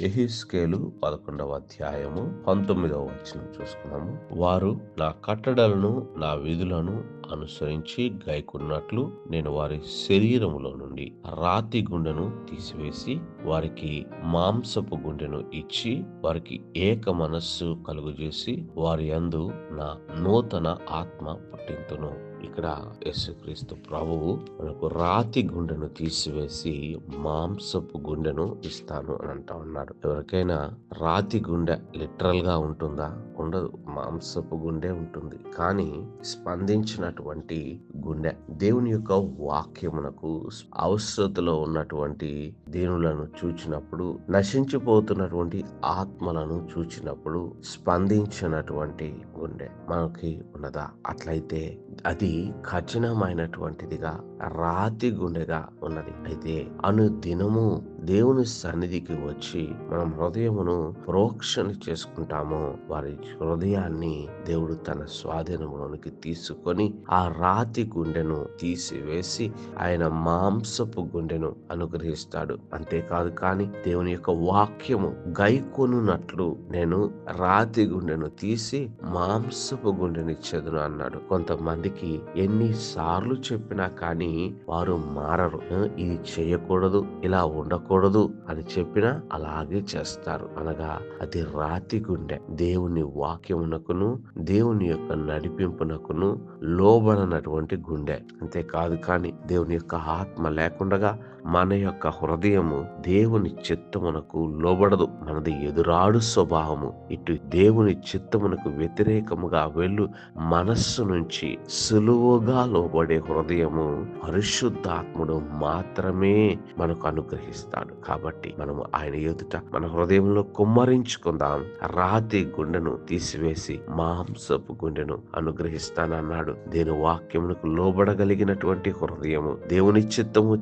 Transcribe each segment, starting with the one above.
ఎహిస్కేలు పదకొండవ అధ్యాయము పంతొమ్మిదవ వచనం చూసుకున్నాము. వారు నా కట్టడలను నా విధులను అనుసరించి గైకున్నట్లు నేను వారి శరీరములో నుండి రాతి గుండెను తీసివేసి వారికి మాంసపు గుండెను ఇచ్చి వారికి ఏక మనస్సు కలుగజేసి వారి అందు నా నూతన ఆత్మ పుట్టింతును. ఇక్కడ యేసుక్రీస్తు ప్రభువు మనకు రాతి గుండెను తీసివేసి మాంసపు గుండెను ఇస్తాను అని అంటా ఉన్నాడు. ఎవరికైనా రాతి గుండె లిటరల్గా ఉంటుందా? ఉండదు. మాంసపు గుండె ఉంటుంది. కానీ స్పందించినటువంటి గుండె దేవుని యొక్క వాక్యమునకు అవసరతలో ఉన్నటువంటి దేవులను చూచినప్పుడు నశించిపోతున్నటువంటి ఆత్మలను చూచినప్పుడు స్పందించినటువంటి గుండె మనకి ఉన్నదా? అట్లయితే అది కఠినమైనటువంటిదిగా రాతి గుండెగా ఉన్నది. అయితే అను దినము దేవుని సన్నిధికి వచ్చి మనం హృదయమును ప్రోక్షణ చేసుకుంటామో వారి హృదయాన్ని దేవుడు తన స్వాధీనంలోనికి తీసుకొని ఆ రాతి గుండెను తీసివేసి ఆయన మాంసపు గుండెను అనుగ్రహిస్తాడు. అంతేకాదు కానీ దేవుని యొక్క వాక్యము గైకొనున్నట్లు నేను రాతి గుండెను తీసి మాంసపు గుండెనిచ్చేదును అన్నాడు. కొంతమందికి ఎన్ని సార్లు చెప్పినా కానీ వారు మారరు. ఇది చేయకూడదు ఇలా ఉండకూడదు అని చెప్పినా అలాగే చేస్తారు. అనగా అది రాతి గుండె. దేవుని వాక్యమునకును దేవుని యొక్క నడిపింపునకును లోబడనటువంటి గుండె. అంతేకాదు కానీ దేవుని యొక్క ఆత్మ లేకుండగా మన యొక్క హృదయము దేవుని చిత్తమునకు లోబడదు. మనది ఎదురాడు స్వభావము. ఇటు దేవుని చిత్తమునకు వ్యతిరేకముగా వెళ్ళు. మనస్సు నుంచి సులువుగా లోబడే హృదయము పరిశుద్ధాత్ముడు మాత్రమే మనకు అనుగ్రహిస్తాడు. కాబట్టి మనము ఆయన ఎదుట మన హృదయంలో కుమ్మరించుకుందాం. రాతి గుండెను తీసివేసి మాంసపు గుండెను అనుగ్రహిస్తానన్నాడు. దేని వాక్యమునకు లోబడగలిగినటువంటి హృదయము దేవుని చిత్తము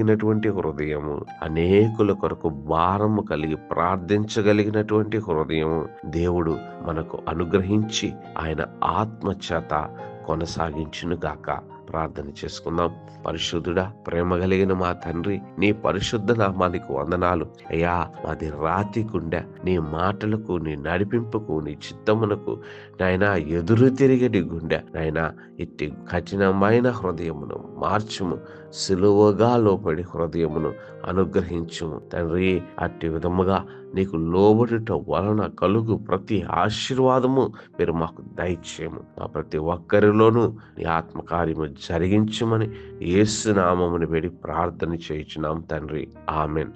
కలిగినటువంటి హృదయము అనేకుల కొరకు భారము కలిగి ప్రార్థించగలిగినటువంటి హృదయము దేవుడు మనకు అనుగ్రహించి ఆయన ఆత్మ చేత కొనసాగించునుగాక. ప్రార్థన చేసుకుందాం. పరిశుద్ధుడా ప్రేమ కలిగిన మా తండ్రి నీ పరిశుద్ధ నామానికి వందనాలు. అయ్యా మాది రాతి గుండె నీ మాటలకు నీ నడిపింపుకు నీ చిత్తమునకు నాయన ఎదురు తిరిగడి గుండె. నాయన ఇట్టి కఠినమైన హృదయమును మార్చుము. సులువుగా లోపడి హృదయమును అనుగ్రహించుము. తండ్రి అట్టి విధముగా నీకు లోబడుట వలన కలుగు ప్రతి ఆశీర్వాదము మీరు మాకు దయచేయము. మా ప్రతి ఒక్కరిలోనూ నీ ఆత్మకార్యము జరిగించమని ఏసునామముని వేడి ప్రార్థన చేయించున్నాం తండ్రి. ఆమెన్.